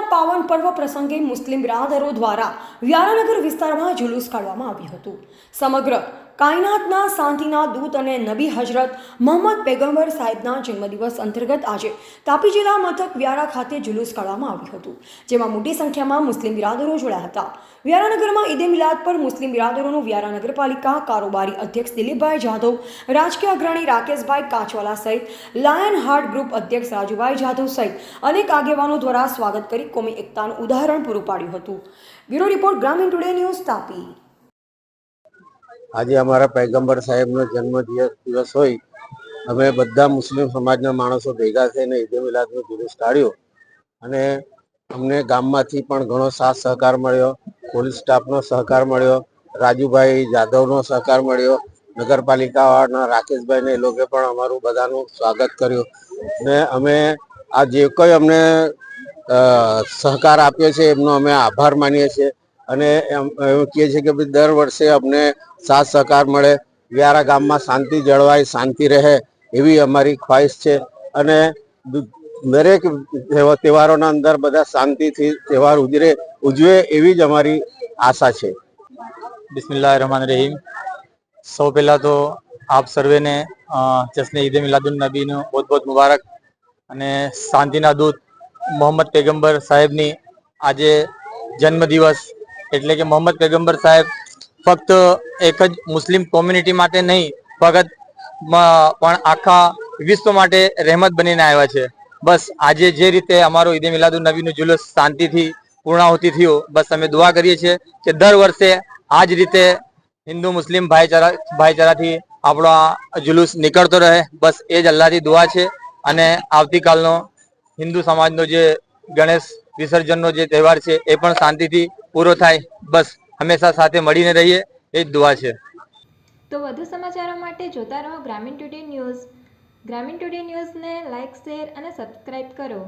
રમઝાનના પાવન પર્વ પ્રસંગે મુસ્લિમ રાહદરો દ્વારા વ્યારાનગર વિસ્તારમાં જુલુસ કાઢવામાં આવ્યું હતું. સમગ્ર કાયનાતના શાંતિના દૂત અને નબી હજરત મોહમ્મદ પેગમ્બર સાહેબના જન્મદિવસ અંતર્ગત આજે તાપી જિલ્લા મથક વ્યારા ખાતે જુલુસ કાઢવામાં આવ્યું હતું, જેમાં મોટી સંખ્યામાં મુસ્લિમ બિરાદરો જોડાયા હતા. વ્યારાનગરમાં ઈદે મિલાદ પર મુસ્લિમ બિરાદરોનું વ્યારા નગરપાલિકા કારોબારી અધ્યક્ષ દિલીપભાઈ જાધવ, રાજકીય અગ્રણી રાકેશભાઈ કાચવાલા સહિત લાયન હાર્ટ ગ્રુપ અધ્યક્ષ રાજુભાઈ જાધવ સહિત અનેક આગેવાનો દ્વારા સ્વાગત કરી કોમી એકતાનું ઉદાહરણ પૂરું પાડ્યું હતું. Bureau report Gramin today news Tapi. આજે અમારા પૈગંબર સાહેબનો જન્મ દિવસ હોય, અમે બધા મુસ્લિમ સમાજના માણસો ભેગા થઈને ઈદે મિલાદનો જુલુસ કાઢ્યો. અને અમને ગામમાંથી પણ ઘણો સાથ સહકાર મળ્યો, પોલીસ સ્ટાફનો સહકાર મળ્યો, રાજુભાઈ જાદવનો સહકાર મળ્યો, નગરપાલિકાવાળાના રાકેશભાઈને એ લોકોએ પણ અમારું બધાનું સ્વાગત કર્યું. ને અમે આ જે કોઈ અમને સહકાર આપ્યો છે, એમનો અમે આભાર માનીએ છીએ. અને એમ કહે છે કે ભાઈ દર વર્ષે અમને સાથ સહકાર મળે, વ્યારા ગામમાં શાંતિ જળવાય, શાંતિ રહે એવી અમારી ખ્વાહિશ છે. અને દરેક તહેવારોના અંદર બધા શાંતિથી તહેવાર ઉજરે, ઉજવે એવી જ અમારી આશા છે. બિસ્મિલ્લા રહમાન રહીમ સૌ પહેલાં તો આપ સર્વેને જશ્ન ઈદે મિલાદુલ નબીનું બહુ બહુ મુબારક અને શાંતિના દૂત મોહમ્મદ પેગમ્બર સાહેબની આજે જન્મદિવસ એટલે કે મોહમ્મદ પેગમ્બર સાહેબ ફક્ત એક જ મુસ્લિમ કોમ્યુનિટી માટે નહીં ફક્ત પણ આખા વિશ્વ માટે રહેમત બનીને આવ્યા છે. બસ આજે જે રીતે અમારો ઈદે મિલાદુ નબીનો જુલુસ શાંતિથી પૂર્ણાહુતિ થયો, બસ અમે દુઆ કરીએ છીએ કે દર વર્ષે આ જ રીતે હિન્દુ મુસ્લિમ ભાઈચારા, ભાઈચારાથી આપણો આ જુલુસ નીકળતો રહે. બસ એ જ અલ્લાહથી દુઆ છે અને આવતીકાલનો હિન્દુ સમાજનો જે ગણેશ વિસર્જનનો જે તહેવાર છે એ પણ શાંતિથી પૂરો થાય. બસ, હંમેશા સાથે મળીને રહીએ. એ જ દુઆ છે. તો વધુ સમાચારો માટે જોતા રહો Gramin today news. Gramin today ન્યૂઝને લાઇક શેર અને સબસ્ક્રાઇબ કરો.